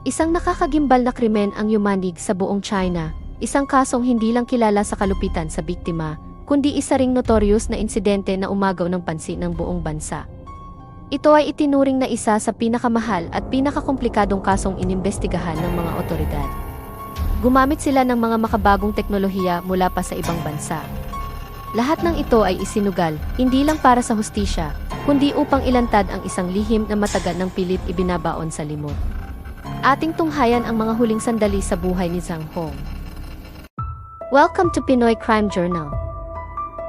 Isang nakakagimbal na krimen ang yumanig sa buong China, isang kasong hindi lang kilala sa kalupitan sa biktima, kundi isa ring notorious na insidente na umagaw ng pansin ng buong bansa. Ito ay itinuring na isa sa pinakamahal at pinakakomplikadong kasong inimbestigahan ng mga otoridad. Gumamit sila ng mga makabagong teknolohiya mula pa sa ibang bansa. Lahat ng ito ay isinugal, hindi lang para sa hustisya, kundi upang ilantad ang isang lihim na matagal ng pilit ibinabaon sa limot. Ating tunghayan ang mga huling sandali sa buhay ni Zhang Hong. Welcome to Pinoy Crime Journal.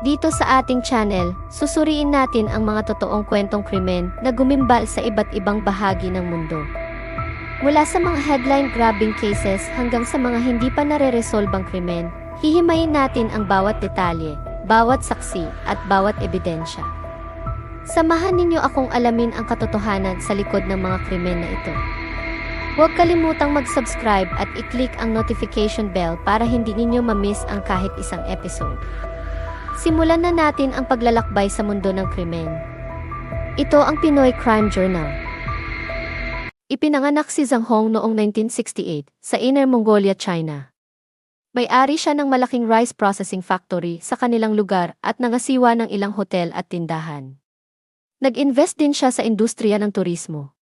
Dito sa ating channel, susuriin natin ang mga totoong kwentong krimen na gumimbal sa iba't ibang bahagi ng mundo. Mula sa mga headline-grabbing cases hanggang sa mga hindi pa nare-resolbang krimen, hihimayin natin ang bawat detalye, bawat saksi, at bawat ebidensya. Samahan ninyo akong alamin ang katotohanan sa likod ng mga krimen na ito. Huwag kalimutang mag-subscribe at i-click ang notification bell para hindi ninyo ma-miss ang kahit isang episode. Simulan na natin ang paglalakbay sa mundo ng krimen. Ito ang Pinoy Crime Journal. Ipinanganak si Zhang Hong noong 1968 sa Inner Mongolia, China. May-ari siya ng malaking rice processing factory sa kanilang lugar at nangasiwa ng ilang hotel at tindahan. Nag-invest din siya sa industriya ng turismo.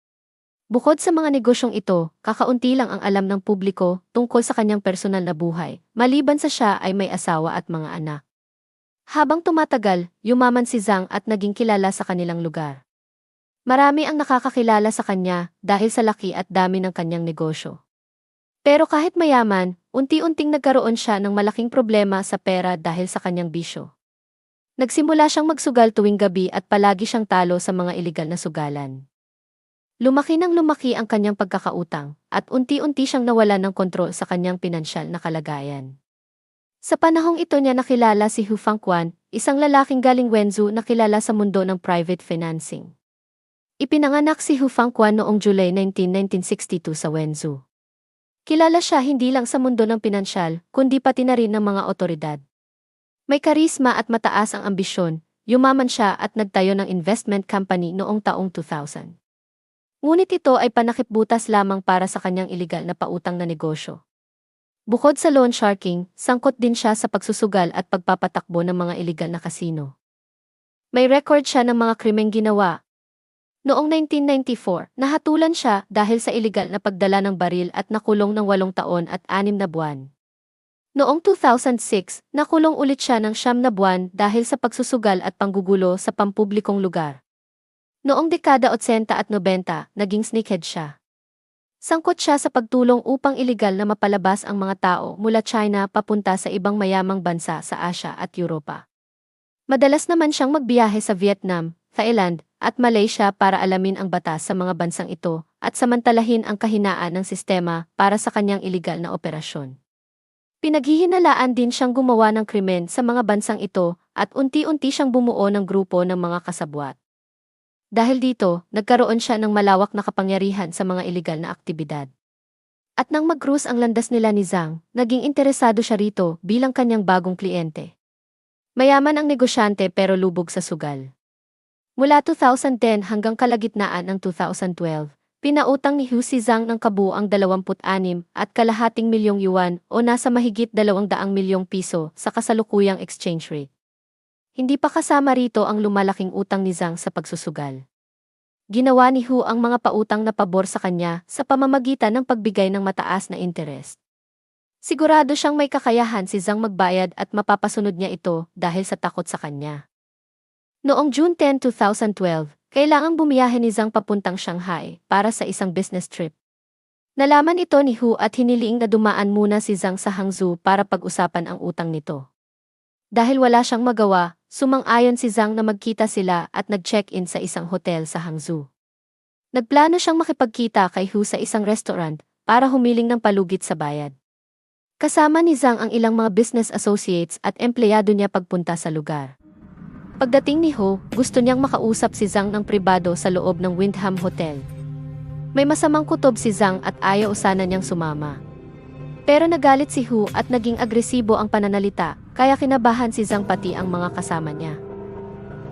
Bukod sa mga negosyong ito, kakaunti lang ang alam ng publiko tungkol sa kanyang personal na buhay, maliban sa siya ay may asawa at mga anak. Habang tumatagal, yumaman si Zhang at naging kilala sa kanilang lugar. Marami ang nakakakilala sa kanya dahil sa laki at dami ng kanyang negosyo. Pero kahit mayaman, unti-unting nagkaroon siya ng malaking problema sa pera dahil sa kanyang bisyo. Nagsimula siyang magsugal tuwing gabi at palagi siyang talo sa mga iligal na sugalan. Lumaki ng lumaki ang kanyang pagkakautang at unti-unti siyang nawalan ng kontrol sa kanyang pinansyal na kalagayan. Sa panahong ito niya nakilala si Hu Fangquan, isang lalaking galing Wenzhou na kilala sa mundo ng private financing. Ipinanganak si Hu Fangquan noong July 19, 1962 sa Wenzhou. Kilala siya hindi lang sa mundo ng pinansyal, kundi pati na rin ng mga otoridad. May karisma at mataas ang ambisyon, yumaman siya at nagtayo ng investment company noong taong 2000. Ngunit ito ay panakipbutas lamang para sa kanyang iligal na pautang na negosyo. Bukod sa loan sharking, sangkot din siya sa pagsusugal at pagpapatakbo ng mga iligal na kasino. May record siya ng mga krimeng ginawa. Noong 1994, nahatulan siya dahil sa iligal na pagdala ng baril at nakulong ng walong taon at anim na buwan. Noong 2006, nakulong ulit siya ng siyam na buwan dahil sa pagsusugal at panggugulo sa pampublikong lugar. Noong dekada 80 at 90, naging sneakhead siya. Sangkot siya sa pagtulong upang iligal na mapalabas ang mga tao mula China papunta sa ibang mayamang bansa sa Asia at Europa. Madalas naman siyang magbiyahe sa Vietnam, Thailand, at Malaysia para alamin ang batas sa mga bansang ito at samantalahin ang kahinaan ng sistema para sa kanyang iligal na operasyon. Pinaghihinalaan din siyang gumawa ng krimen sa mga bansang ito at unti-unti siyang bumuo ng grupo ng mga kasabwat. Dahil dito, nagkaroon siya ng malawak na kapangyarihan sa mga ilegal na aktibidad. At nang mag-cruise ang landas nila ni Zhang, naging interesado siya rito bilang kanyang bagong kliyente. Mayaman ang negosyante pero lubog sa sugal. Mula 2010 hanggang kalagitnaan ng 2012, pinautang ni Hu si Zhang ng kabuang 26 at kalahating milyong yuan o nasa mahigit 200 milyong piso sa kasalukuyang exchange rate. Hindi pa kasama rito ang lumalaking utang ni Zhang sa pagsusugal. Ginawa ni Hu ang mga pautang na pabor sa kanya sa pamamagitan ng pagbigay ng mataas na interest. Sigurado siyang may kakayahan si Zhang magbayad at mapapasunod niya ito dahil sa takot sa kanya. Noong June 10, 2012, kailangang bumiyahe ni Zhang papuntang Shanghai para sa isang business trip. Nalaman ito ni Hu at hiniling na dumaan muna si Zhang sa Hangzhou para pag-usapan ang utang nito. Dahil wala siyang magawa, sumang-ayon si Zhang na magkita sila at nag-check-in sa isang hotel sa Hangzhou. Nagplano siyang makipagkita kay Hu sa isang restaurant para humiling ng palugit sa bayad. Kasama ni Zhang ang ilang mga business associates at empleyado niya pagpunta sa lugar. Pagdating ni Ho, gusto niyang makausap si Zhang ng pribado sa loob ng Windham Hotel. May masamang kutob si Zhang at ayaw sana niyang sumama. Pero nagalit si Hu at naging agresibo ang pananalita kaya kinabahan si Zhang pati ang mga kasama niya.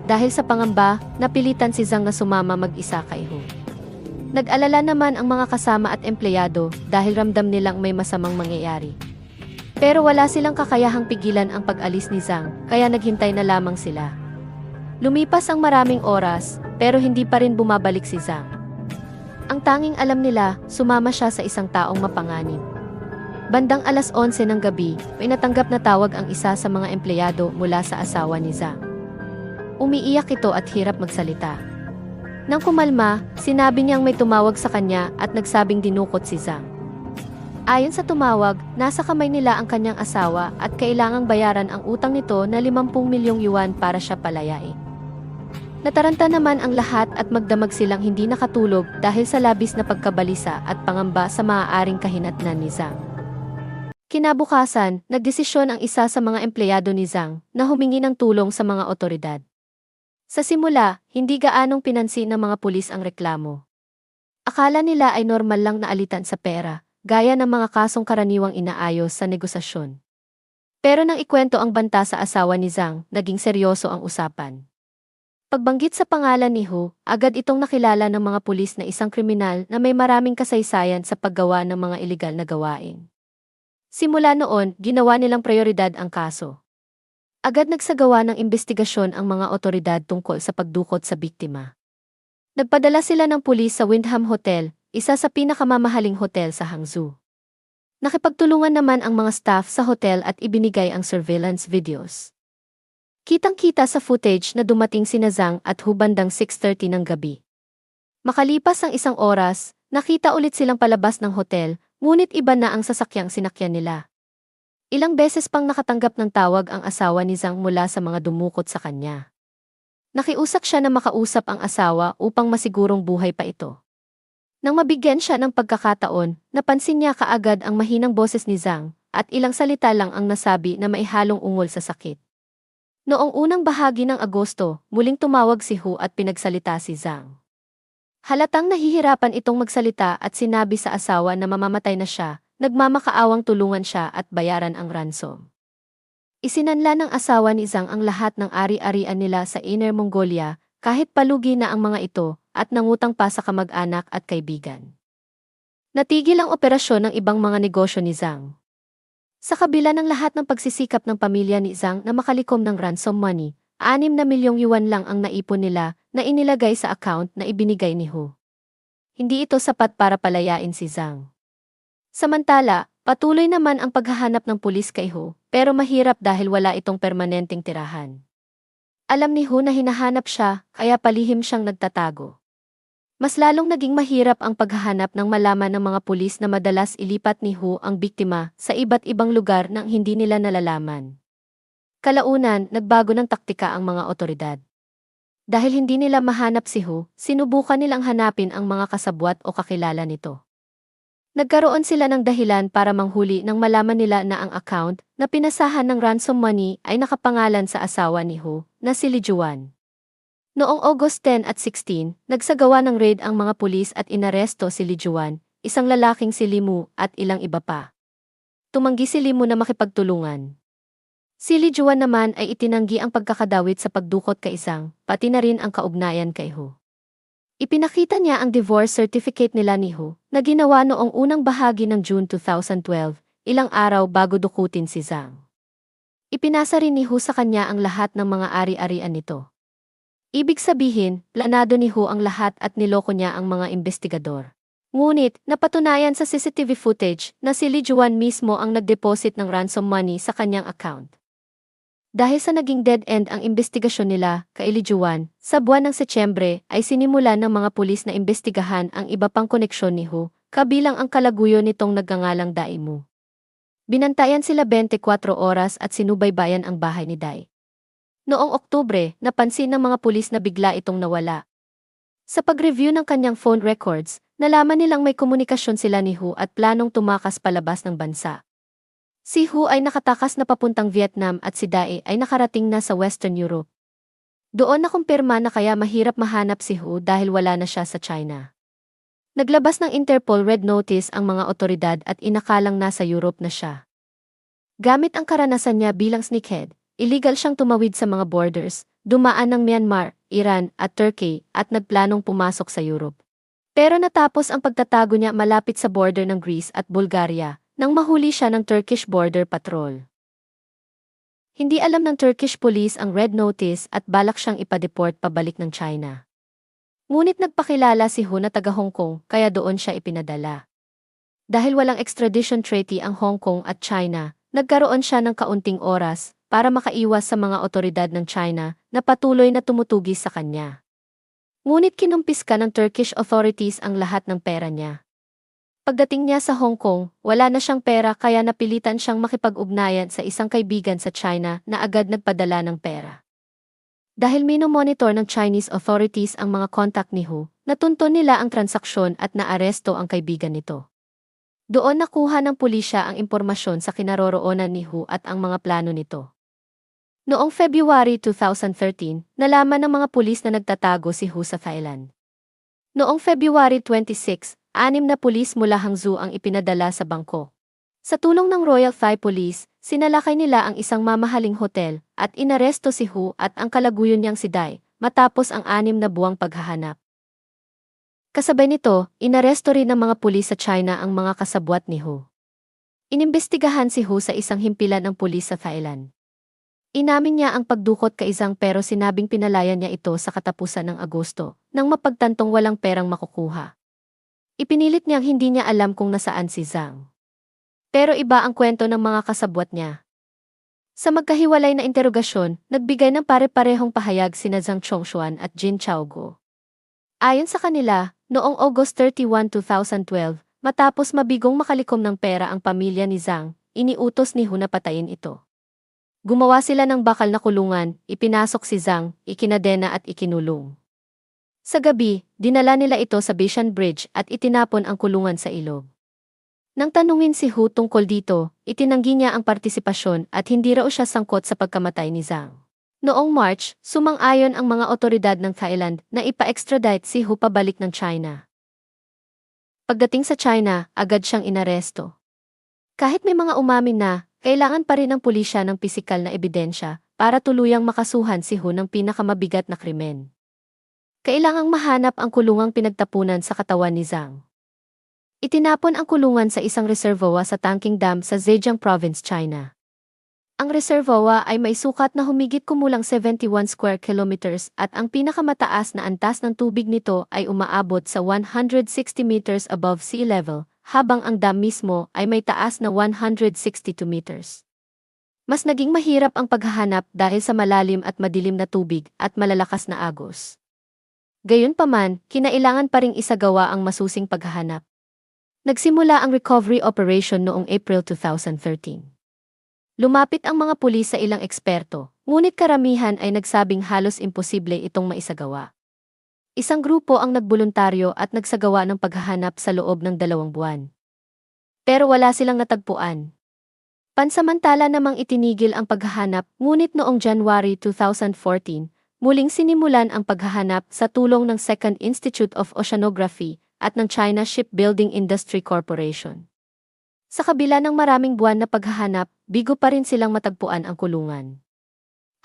Dahil sa pangamba, napilitan si Zhang na sumama mag-isa kay Hu. Nag-alala naman ang mga kasama at empleyado dahil ramdam nilang may masamang mangyayari. Pero wala silang kakayahang pigilan ang pag-alis ni Zhang, kaya naghintay na lamang sila. Lumipas ang maraming oras, pero hindi pa rin bumabalik si Zhang. Ang tanging alam nila, sumama siya sa isang taong mapanganib. Bandang alas 11 ng gabi, may natanggap na tawag ang isa sa mga empleyado mula sa asawa ni Zhang. Umiiyak ito at hirap magsalita. Nang kumalma, sinabi niyang may tumawag sa kanya at nagsabing dinukot si Zhang. Ayon sa tumawag, nasa kamay nila ang kanyang asawa at kailangang bayaran ang utang nito na 50 milyong yuan para siya palayain. Nataranta naman ang lahat at magdamag silang hindi nakatulog dahil sa labis na pagkabalisa at pangamba sa maaaring kahinatnan ni Zhang. Kinabukasan, nagdesisyon ang isa sa mga empleyado ni Zhang na humingi ng tulong sa mga otoridad. Sa simula, hindi gaanong pinansin ng mga pulis ang reklamo. Akala nila ay normal lang na alitan sa pera, gaya ng mga kasong karaniwang inaayos sa negosasyon. Pero nang ikwento ang banta sa asawa ni Zhang, naging seryoso ang usapan. Pagbanggit sa pangalan ni Hu, agad itong nakilala ng mga pulis na isang kriminal na may maraming kasaysayan sa paggawa ng mga ilegal na gawain. Simula noon, ginawa nilang prioridad ang kaso. Agad nagsagawa ng investigasyon ang mga otoridad tungkol sa pagdukot sa biktima. Nagpadala sila ng pulis sa Windham Hotel, isa sa pinakamamahaling hotel sa Hangzhou. Nakipagtulungan naman ang mga staff sa hotel at ibinigay ang surveillance videos. Kitang-kita sa footage na dumating si Zhang at hubandang 6.30 ng gabi. Makalipas ang isang oras, nakita ulit silang palabas ng hotel, ngunit iba na ang sasakyang sinakyan nila. Ilang beses pang nakatanggap ng tawag ang asawa ni Zhang mula sa mga dumukot sa kanya. Nakiusak siya na makausap ang asawa upang masigurong buhay pa ito. Nang mabigyan siya ng pagkakataon, napansin niya kaagad ang mahinang boses ni Zhang at ilang salita lang ang nasabi na maihalong ungol sa sakit. Noong unang bahagi ng Agosto, muling tumawag si Hu at pinagsalita si Zhang. Halatang nahihirapan itong magsalita at sinabi sa asawa na mamamatay na siya, nagmamakaawang tulungan siya at bayaran ang ransom. Isinanla ng asawa ni Zhang ang lahat ng ari-arian nila sa Inner Mongolia, kahit palugi na ang mga ito, at nangutang pa sa kamag-anak at kaibigan. Natigil ang operasyon ng ibang mga negosyo ni Zhang. Sa kabila ng lahat ng pagsisikap ng pamilya ni Zhang na makalikom ng ransom money, 6 na milyong yuan lang ang naipon nila na inilagay sa account na ibinigay ni Hu. Hindi ito sapat para palayain si Zhang. Samantala, patuloy naman ang paghahanap ng pulis kay Hu, pero mahirap dahil wala itong permanenteng tirahan. Alam ni Hu na hinahanap siya, kaya palihim siyang nagtatago. Mas lalong naging mahirap ang paghahanap ng malaman ng mga pulis na madalas ilipat ni Hu ang biktima sa iba't ibang lugar nang hindi nila nalalaman. Kalaunan, nagbago ng taktika ang mga otoridad. Dahil hindi nila mahanap si Hu, sinubukan nilang hanapin ang mga kasabwat o kakilala nito. Nagkaroon sila ng dahilan para manghuli nang malaman nila na ang account na pinasahan ng ransom money ay nakapangalan sa asawa ni Hu, na si Li Juan. Noong August 10 at 16, nagsagawa ng raid ang mga pulis at inaresto si Li Juan, isang lalaking si Limu at ilang iba pa. Tumanggi si Limu na makipagtulungan. Si Li Juan naman ay itinanggi ang pagkakadawit sa pagdukot kay isang, pati na rin ang kaugnayan kay Hu. Ipinakita niya ang divorce certificate nila ni Hu, na ginawa noong unang bahagi ng June 2012, ilang araw bago dukutin si Zhang. Ipinasa rin ni Hu sa kanya ang lahat ng mga ari-arian nito. Ibig sabihin, planado ni Hu ang lahat at niloko niya ang mga investigador. Ngunit, napatunayan sa CCTV footage na si Li Juan mismo ang nagdeposit ng ransom money sa kanyang account. Dahil sa naging dead end ang investigasyon nila kay Lijuan, sa buwan ng Setyembre ay sinimulan ng mga pulis na imbestigahan ang iba pang koneksyon ni Hu, kabilang ang kalaguyo nitong nagngangalang Daimu. Binantayan sila 24 oras at sinubaybayan ang bahay ni Dai. Noong Oktubre, napansin ng mga pulis na bigla itong nawala. Sa pag-review ng kanyang phone records, nalaman nilang may komunikasyon sila ni Hu at planong tumakas palabas ng bansa. Si Hu ay nakatakas na papuntang Vietnam at si Dae ay nakarating na sa Western Europe. Doon nakumpirma na kaya mahirap mahanap si Hu dahil wala na siya sa China. Naglabas ng Interpol Red Notice ang mga otoridad at inakalang nasa Europe na siya. Gamit ang karanasan niya bilang sneakhead, illegal siyang tumawid sa mga borders, dumaan ng Myanmar, Iran at Turkey at nagplanong pumasok sa Europe. Pero natapos ang pagtatago niya malapit sa border ng Greece at Bulgaria nang mahuli siya ng Turkish Border Patrol. Hindi alam ng Turkish police ang red notice at balak siyang ipadeport pabalik ng China. Ngunit nagpakilala si Hu na taga Hong Kong kaya doon siya ipinadala. Dahil walang extradition treaty ang Hong Kong at China, nagkaroon siya ng kaunting oras para makaiwas sa mga otoridad ng China na patuloy na tumutugis sa kanya. Ngunit kinumpis ka ng Turkish authorities ang lahat ng pera niya. Pagdating niya sa Hong Kong, wala na siyang pera kaya napilitan siyang makipag-ugnayan sa isang kaibigan sa China na agad nagpadala ng pera. Dahil minomonitor ng Chinese authorities ang mga contact ni Hu, natunto nila ang transaksyon at naaresto ang kaibigan nito. Doon nakuha ng pulisya ang impormasyon sa kinaroroonan ni Hu at ang mga plano nito. Noong February 2013, nalaman ng mga pulis na nagtatago si Hu sa Thailand. Noong February 26, anim na pulis mula Hangzhou ang ipinadala sa Bangkok. Sa tulong ng Royal Thai Police, sinalakay nila ang isang mamahaling hotel at inaresto si Hu at ang kalaguyon niyang si Dai matapos ang anim na buwang paghahanap. Kasabay nito, inaresto rin ng mga pulis sa China ang mga kasabwat ni Hu. Inimbestigahan si Hu sa isang himpilan ng pulis sa Thailand. Inamin niya ang pagdukot kay Zhang pero sinabing pinalaya niya ito sa katapusan ng Agosto, nang mapagtantong walang perang makukuha. Ipinilit niyang hindi niya alam kung nasaan si Zhang. Pero iba ang kwento ng mga kasabwat niya. Sa magkahiwalay na interogasyon, nagbigay ng pare-parehong pahayag sina Zhang Chongshuan at Jin Chaogo. Ayon sa kanila, noong August 31, 2012, matapos mabigong makalikom ng pera ang pamilya ni Zhang, iniutos ni Hu na patayin ito. Gumawa sila ng bakal na kulungan, ipinasok si Zhang, ikinadena at ikinulong. Sa gabi, dinala nila ito sa Bishan Bridge at itinapon ang kulungan sa ilog. Nang tanungin si Hu tungkol dito, itinanggi niya ang partisipasyon at hindi raw siya sangkot sa pagkamatay ni Zhang. Noong March, sumang-ayon ang mga otoridad ng Thailand na ipa-extradite si Hu pabalik ng China. Pagdating sa China, agad siyang inaresto. Kahit may mga umamin na, kailangan pa rin ng pulisya ng pisikal na ebidensya para tuluyang makasuhan si Hu ng pinakamabigat na krimen. Kailangang mahanap ang kulungang pinagtapunan sa katawan ni Zhang. Itinapon ang kulungan sa isang reservoir sa Tangking Dam sa Zhejiang Province, China. Ang reservoir ay may sukat na humigit kumulang 71 square kilometers at ang pinakamataas na antas ng tubig nito ay umaabot sa 160 meters above sea level, habang ang dam mismo ay may taas na 162 meters. Mas naging mahirap ang paghahanap dahil sa malalim at madilim na tubig at malalakas na agos. Gayunpaman, kinailangan pa ring isagawa ang masusing paghahanap. Nagsimula ang recovery operation noong April 2013. Lumapit ang mga pulis sa ilang eksperto, ngunit karamihan ay nagsabing halos imposible itong maisagawa. Isang grupo ang nagboluntaryo at nagsagawa ng paghahanap sa loob ng dalawang buwan. Pero wala silang natagpuan. Pansamantala namang itinigil ang paghahanap, ngunit noong January 2014, muling sinimulan ang paghahanap sa tulong ng Second Institute of Oceanography at ng China Shipbuilding Industry Corporation. Sa kabila ng maraming buwan na paghahanap, bigo pa rin silang matagpuan ang kulungan.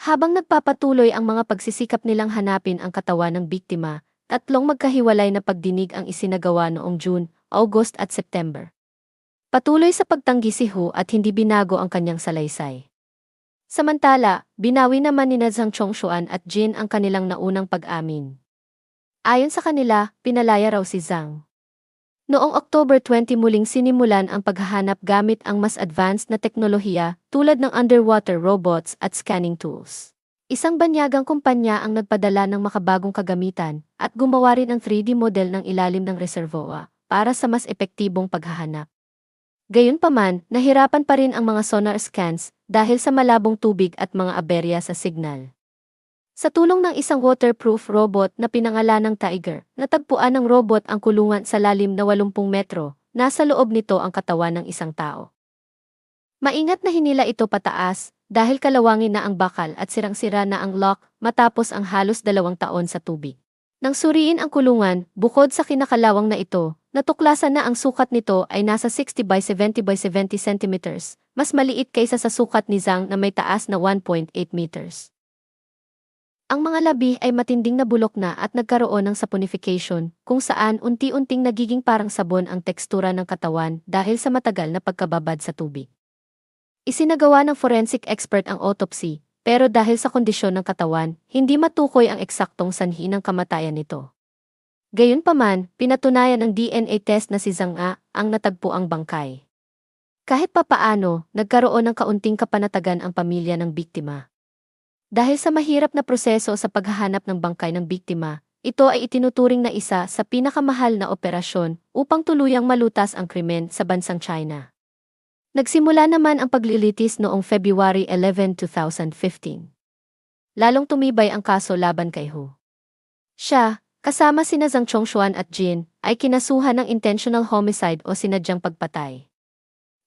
Habang nagpapatuloy ang mga pagsisikap nilang hanapin ang katawan ng biktima, tatlong magkahiwalay na pagdinig ang isinagawa noong June, August at September. Patuloy sa pagtanggi si Hu at hindi binago ang kanyang salaysay. Samantala, binawi naman ni Zhang Chongshuan at Jin ang kanilang naunang pag-amin. Ayon sa kanila, pinalaya raw si Zhang. Noong October 20 muling sinimulan ang paghahanap gamit ang mas advanced na teknolohiya tulad ng underwater robots at scanning tools. Isang banyagang kumpanya ang nagpadala ng makabagong kagamitan at gumawa rin ng 3D model ng ilalim ng reservoir para sa mas epektibong paghahanap. Gayunpaman, nahirapan pa rin ang mga sonar scans dahil sa malabong tubig at mga aberya sa signal. Sa tulong ng isang waterproof robot na pinangalan ng Tiger, natagpuan ng robot ang kulungan sa lalim na 80 metro, nasa loob nito ang katawan ng isang tao. Maingat na hinila ito pataas, dahil kalawangin na ang bakal at sirang-sira na ang lock matapos ang halos dalawang taon sa tubig. Nang suriin ang kulungan, bukod sa kinakalawang na ito, natuklasan na ang sukat nito ay nasa 60 by 70 by 70 centimeters, mas maliit kaysa sa sukat ni Zhang na may taas na 1.8 meters. Ang mga labi ay matinding nabulok na at nagkaroon ng saponification, kung saan unti-unting nagiging parang sabon ang tekstura ng katawan dahil sa matagal na pagkababad sa tubig. Isinagawa ng forensic expert ang autopsy, pero dahil sa kondisyon ng katawan, hindi matukoy ang eksaktong sanhi ng kamatayan nito. Gayunpaman, pinatunayan ng DNA test na si Zhang A ang natagpo ang bangkay. Kahit papaano, nagkaroon ng kaunting kapanatagan ang pamilya ng biktima. Dahil sa mahirap na proseso sa paghahanap ng bangkay ng biktima, ito ay itinuturing na isa sa pinakamahal na operasyon upang tuluyang malutas ang krimen sa bansang China. Nagsimula naman ang paglilitis noong February 11, 2015. Lalong tumibay ang kaso laban kay Hu. Siya, kasama sina Zhang Chongshuan at Jin, ay kinasuhan ng intentional homicide o sinadyang pagpatay.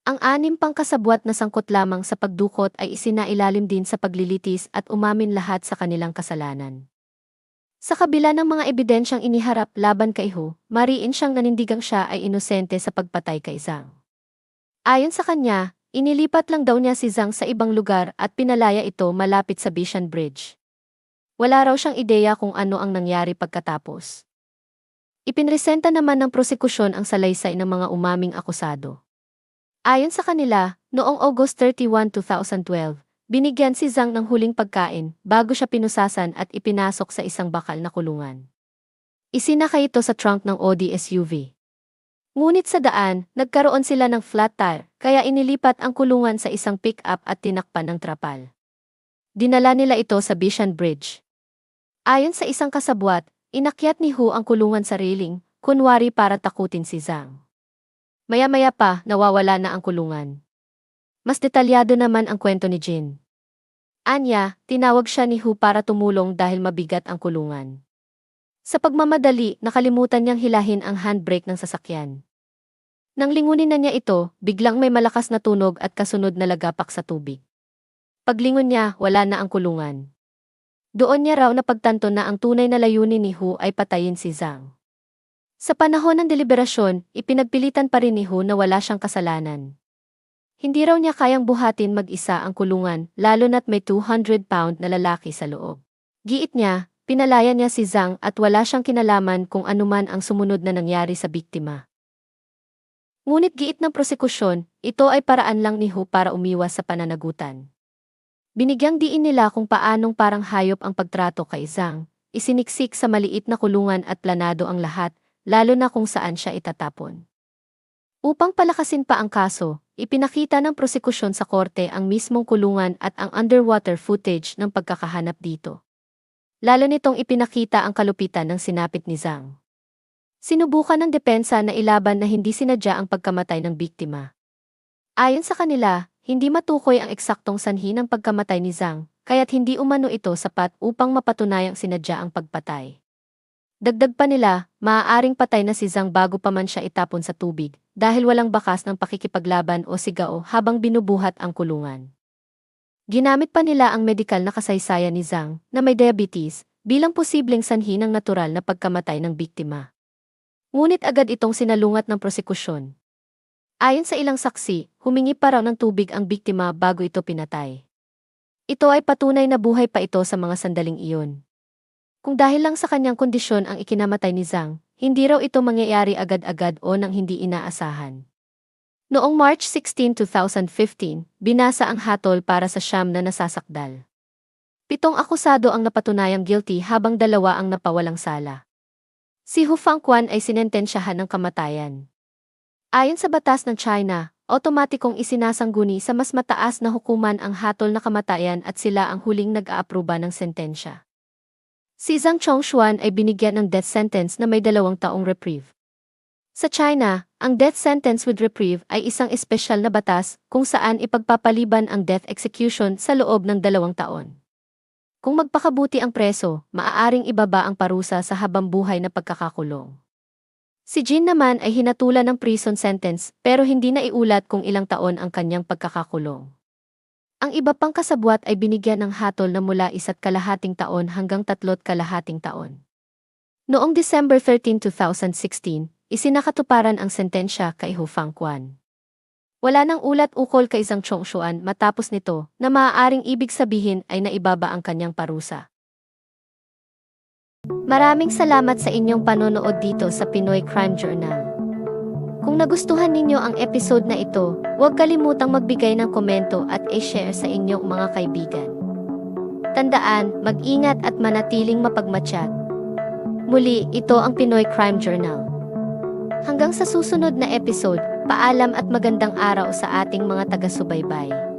Ang anim pang kasabwat na sangkot lamang sa pagdukot ay isinailalim din sa paglilitis at umamin lahat sa kanilang kasalanan. Sa kabila ng mga ebidensyang iniharap laban kay Hu, mariin siyang nanindigang siya ay inosente sa pagpatay kay Zhang. Ayon sa kanya, inilipat lang daw niya si Zhang sa ibang lugar at pinalaya ito malapit sa Bishan Bridge. Wala raw siyang ideya kung ano ang nangyari pagkatapos. Ipinresenta naman ng prosekusyon ang salaysay ng mga umaming akusado. Ayon sa kanila, noong August 31, 2012, binigyan si Zhang ng huling pagkain bago siya pinusasan at ipinasok sa isang bakal na kulungan. Isinakay ito sa trunk ng Audi SUV. Ngunit sa daan, nagkaroon sila ng flat tire, kaya inilipat ang kulungan sa isang pick-up at tinakpan ng trapal. Dinala nila ito sa Bishan Bridge. Ayon sa isang kasabwat, inakyat ni Hu ang kulungan sa railing, kunwari para takutin si Zhang. Maya-maya pa, nawawala na ang kulungan. Mas detalyado naman ang kwento ni Jin. Anya, tinawag siya ni Hu para tumulong dahil mabigat ang kulungan. Sa pagmamadali, nakalimutan niyang hilahin ang handbrake ng sasakyan. Nang lingunin na niya ito, biglang may malakas na tunog at kasunod na lagapak sa tubig. Paglingon niya, wala na ang kulungan. Doon niya raw napagtanto na ang tunay na layunin ni Hu ay patayin si Zhang. Sa panahon ng deliberasyon, ipinagpilitan pa rin ni Hu na wala siyang kasalanan. Hindi raw niya kayang buhatin mag-isa ang kulungan, lalo na't may 200-pound na lalaki sa loob. Giit niya, pinalaya niya si Zhang at wala siyang kinalaman kung anuman ang sumunod na nangyari sa biktima. Ngunit giit ng prosekusyon, ito ay paraan lang ni Hu para umiwas sa pananagutan. Binigyang diin nila kung paanong parang hayop ang pagtrato kay Zhang, isiniksik sa maliit na kulungan at planado ang lahat, lalo na kung saan siya itatapon. Upang palakasin pa ang kaso, ipinakita ng prosekusyon sa korte ang mismong kulungan at ang underwater footage ng pagkakahanap dito. Lalo nitong ipinakita ang kalupitan ng sinapit ni Zhang. Sinubukan ng depensa na ilaban na hindi sinadya ang pagkamatay ng biktima. Ayon sa kanila, hindi matukoy ang eksaktong sanhi ng pagkamatay ni Zhang, kaya't hindi umano ito sapat upang mapatunayang sinadya ang pagpatay. Dagdag pa nila, maaaring patay na si Zhang bago pa man siya itapon sa tubig, dahil walang bakas ng pakikipaglaban o sigao habang binubuhat ang kulungan. Ginamit pa nila ang medikal na kasaysayan ni Zhang, na may diabetes, bilang posibleng sanhi ng natural na pagkamatay ng biktima. Ngunit agad itong sinalungat ng prosekusyon. Ayon sa ilang saksi, humingi pa raw ng tubig ang biktima bago ito pinatay. Ito ay patunay na buhay pa ito sa mga sandaling iyon. Kung dahil lang sa kanyang kondisyon ang ikinamatay ni Zhang, hindi raw ito mangyayari agad-agad o nang hindi inaasahan. Noong March 16, 2015, binasa ang hatol para sa siyam na nasasakdal. Pitong akusado ang napatunayang guilty habang dalawa ang napawalang sala. Si Hu Fangquan ay sinentensyahan ng kamatayan. Ayon sa batas ng China, otomatikong isinasangguni sa mas mataas na hukuman ang hatol na kamatayan at sila ang huling nag-aaproba ng sentensya. Si Zhang Chongshuan ay binigyan ng death sentence na may dalawang taong reprieve. Sa China, ang death sentence with reprieve ay isang espesyal na batas kung saan ipagpapaliban ang death execution sa loob ng dalawang taon. Kung magpakabuti ang preso, maaaring ibaba ang parusa sa habang buhay na pagkakakulong. Si Jin naman ay hinatulan ng prison sentence pero hindi na iulat kung ilang taon ang kanyang pagkakakulong. Ang iba pang kasabwat ay binigyan ng hatol na mula isa't kalahating taon hanggang tatlot kalahating taon. Noong December 13, 2016, isinakatuparan ang sentensya kay Hu Fangquan. Wala nang ulat ukol kay Zhang Chongshuan matapos nito na maaaring ibig sabihin ay naibaba ang kanyang parusa. Maraming salamat sa inyong panonood dito sa Pinoy Crime Journal. Kung nagustuhan ninyo ang episode na ito, huwag kalimutang magbigay ng komento at i-share sa inyong mga kaibigan. Tandaan, mag-ingat at manatiling mapagmatsyag. Muli, ito ang Pinoy Crime Journal. Hanggang sa susunod na episode, paalam at magandang araw sa ating mga taga-subaybay.